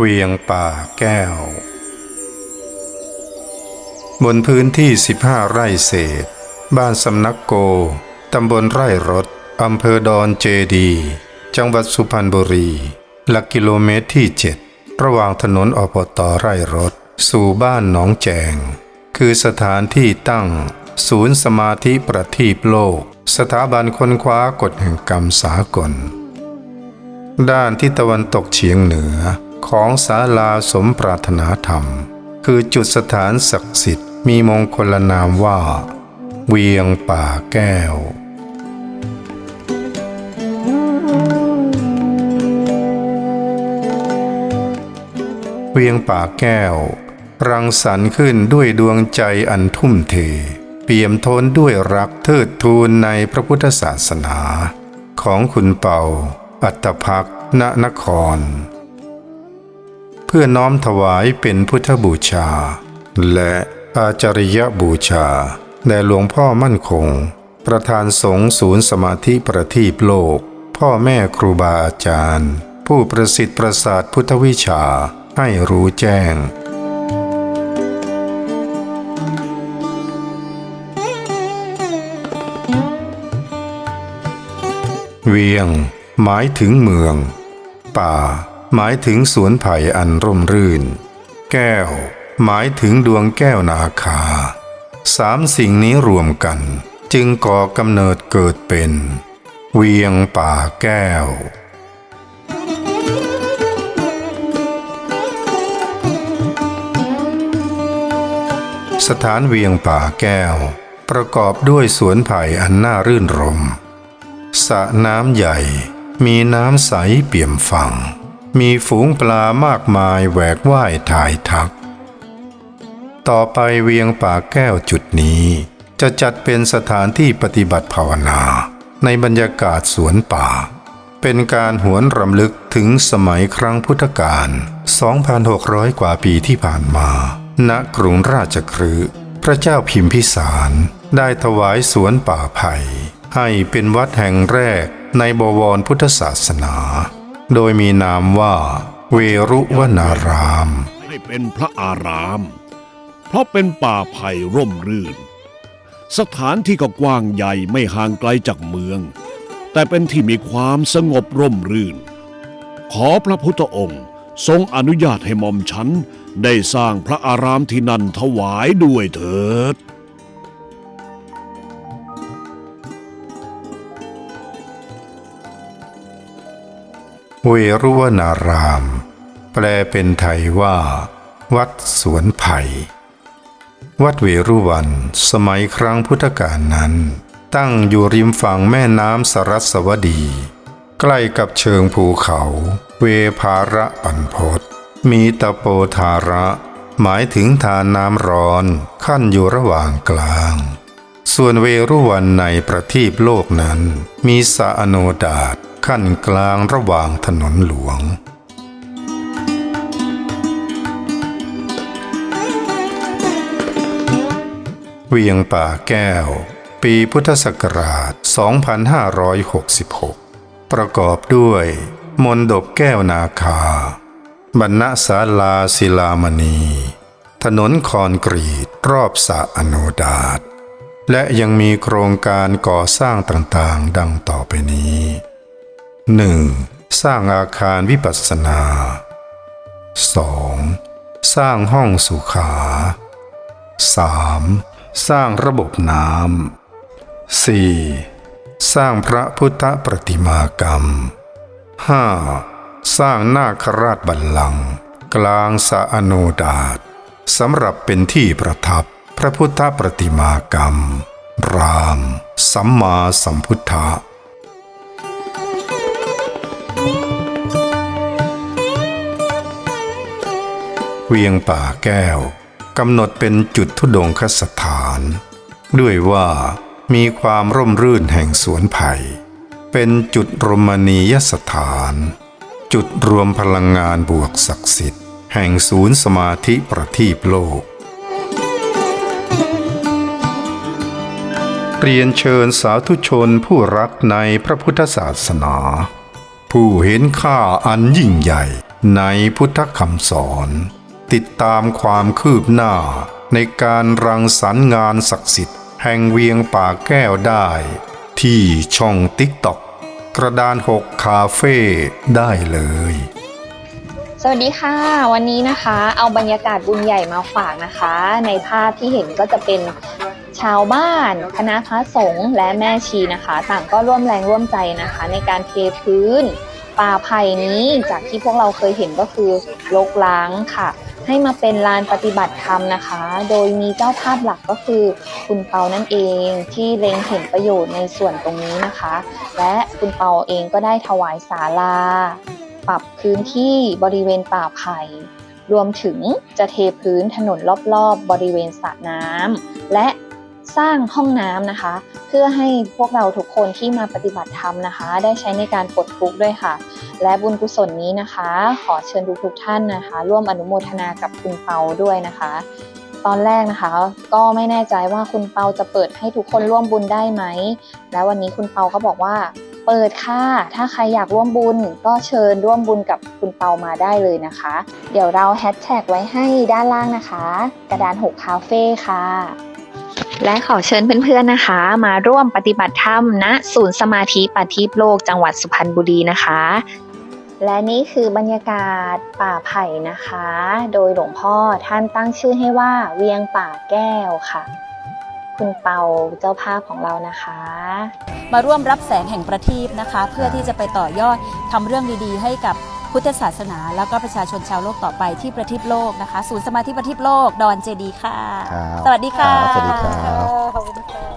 เวียงป่าแก้ว บนพื้นที่ 15 ไร่เศษ บ้านสำนักโก ตำบลไร่รถ อำเภอดอนเจดี จังหวัดสุพรรณบุรี หลักกิโลเมตรที่ 7 ระหว่างถนนอปตไร่รถ สู่บ้านหนองแจง คือสถานที่ตั้ง ศูนย์สมาธิประทีปโลก สถาบันค้นคว้ากฎแห่งกรรมสากล ด้านทิศตะวันตกเฉียงเหนือ ของศาลาสมปรารถนาธรรม คือจุดสถานศักดิ์สิทธิ์มีมงคลนามว่า เวียงป่าแก้วเวียงป่าแก้ว รังสรรค์ขึ้นด้วยดวงใจอันทุ่มเท เปี่ยมท้นด้วยรักเทิดทูนในพระพุทธศาสนา ของคุณเป่า อัตภักณนคร เพื่อน้อมถวายเป็นพุทธบูชา และอาจาริยบูชาแด่หลวงพ่อมั่นคง ประธานสงฆ์ศูนย์สมาธิประทีปโลก พ่อแม่ครูบาอาจารย์ ผู้ประสิทธิ์ประสาทพุทธวิชาให้รู้แจ้งเวียง หมายถึงเมือง ป่า หมายถึงสวนไผ่อันร่มรื่น แก้ว หมายถึงดวงแก้วนาคา สามสิ่งนี้รวมกัน จึงก่อกำเนิดเกิดเป็น เวียงป่าแก้วสถานเวียงป่าแก้ว ประกอบด้วยสวนไผ่อันน่ารื่นรมสระน้ำใหญ่มีน้ำใสเปี่ยมฝั่ง มีฝูงปลามากมายแหวกว่ายถ่ายทัก ต่อไปเวียงป่าแก้วจุดนี้ จะจัดเป็นสถานที่ปฏิบัติภาวนา ในบรรยากาศสวนป่า เป็นการหวนรำลึกถึงสมัยครั้งพุทธกาล 2,600 กว่าปีที่ผ่านมา ณ กรุงราชคฤห์พระเจ้าพิมพิสารได้ถวายสวนป่าไผ่ให้เป็นวัดแห่งแรกในบวรพุทธศาสนา โดยมีนามว่า เวรุวนาราม ให้เป็นพระอาราม เพราะเป็นป่าไผ่ร่มรื่น สถานที่ก็กว้างใหญ่ไม่ห่างไกลจากเมือง แต่เป็นที่มีความสงบร่มรื่น ขอพระพุทธองค์ทรงอนุญาตให้หม่อมฉันได้สร้างพระอารามที่นั่นถวายด้วยเถิด เวรุวนาราม แปลเป็นไทยว่า วัดสวนไผ่วัดเวรุวัน สมัยครั้งพุทธกาลนั้น ตั้งอยู่ริมฝั่งแม่น้ำสรัสวดี ใกล้กับเชิงภูเขา เวภาระปันพศมีตะโปธาระ หมายถึงทานน้ำร้อนขั้นอยู่ระหว่างกลาง ส่วนเวรุวันในประทีปโลกนั้น มีสะอโนดาต ขั้นกลางระหว่างถนนหลวง เวียงป่าแก้ว ปีพุทธศักราช 2566 ประกอบด้วย มนดบแก้วนาคา บรรณศาลาศิลามณี ถนนคอนกรีตรอบสะอโนดาตและยังมีโครงการก่อสร้างต่างๆ ดังต่อไปนี้ 1. สร้างอาคารวิปัสสนา 2. สร้างห้องสุขา 3. สร้างระบบน้ำ 4. สร้างพระพุทธประติมากรรม 5. สร้างนาคราชบัลลังก์กลางสะอโนดาตสำหรับเป็นที่ประทับพระพุทธประติมากรรม ราม สัมมาสัมพุทธะ เวียงป่าแก้วกำหนดเป็นจุดทุดงคสถาน ด้วยว่ามีความร่มรื่นแห่งสวนไผ่ เป็นจุดรมณียสถาน จุดรวมพลังงานบวกศักดิ์สิทธิ์ แห่งศูนย์สมาธิประทีปโลก เรียนเชิญสาธุชนผู้รักในพระพุทธศาสนา ผู้เห็นค่าอันยิ่งใหญ่ในพุทธคำสอน ติดตามความคืบหน้า ในการรังสรรค์งานศักดิ์สิทธิ์ แห่งเวียงป่าแก้วได้ ที่ช่องติ๊กต็อกกระดานหกคาเฟ่ได้เลย สวัสดีค่ะ วันนี้นะคะ เอาบรรยากาศบุญใหญ่มาฝากนะคะ ในภาพที่เห็นก็จะเป็นชาวบ้านคณะพระสงฆ์และแม่ชีนะคะ ต่างก็ร่วมแรงร่วมใจนะคะ ในการเทพื้นป่าไผ่นี้จากที่พวกเราเคยเห็นก็คือลกล้างค่ะ ให้มาเป็นลานปฏิบัติธรรมนะคะ โดยมีเจ้าภาพหลักก็คือคุณเปานั่นเองที่เล็งเห็นประโยชน์ในส่วนตรงนี้นะคะ และคุณเปาเองก็ได้ถวายศาลา ปรับพื้นที่บริเวณป่าไผ่รวมถึงจะเทพื้นถนนรอบๆบริเวณสระน้ำและ สร้างห้องน้ำนะคะ เพื่อให้พวกเราทุกคนที่มาปฏิบัติธรรมนะคะ ได้ใช้ในการปลดทุกข์ด้วยค่ะ และบุญกุศลนี้นะคะ ขอเชิญทุกๆท่านนะคะ ร่วมอนุโมทนากับคุณเปาด้วยนะคะ ตอนแรกนะคะ ก็ไม่แน่ใจว่าคุณเปาจะเปิดให้ทุกคนร่วมบุญได้ไหม แล้ววันนี้คุณเปาก็บอกว่าเปิดค่ะ ถ้าใครอยากร่วมบุญก็เชิญร่วมบุญกับคุณเปามาได้เลยนะคะ เดี๋ยวเราแฮชแท็กไว้ให้ด้านล่างนะคะ กระดานหกคาเฟ่ค่ะ และขอเชิญเพื่อนๆนะคะ มาร่วมปฏิบัติธรรมณศูนย์สมาธิปฏิบโลกจังหวัดสุพรรณบุรีนะคะ และนี่คือบรรยากาศป่าไผ่นะคะ โดยหลวงพ่อท่านตั้งชื่อให้ว่าเวียงป่าแก้วค่ะ คุณเปาเจ้าภาพของเรานะคะ มาร่วมรับแสงแห่งประทีปนะคะ เพื่อที่จะไปต่อยอดทำเรื่องดีๆ ให้กับ พุทธศาสนา แล้วก็ประชาชนชาวโลกต่อไปที่ประทีปโลกนะคะ ศูนย์สมาธิประทีปโลก ดอนเจดีย์ค่ะ ครับสวัสดีค่ะครับสวัสดีครับ ขอบคุณค่ะ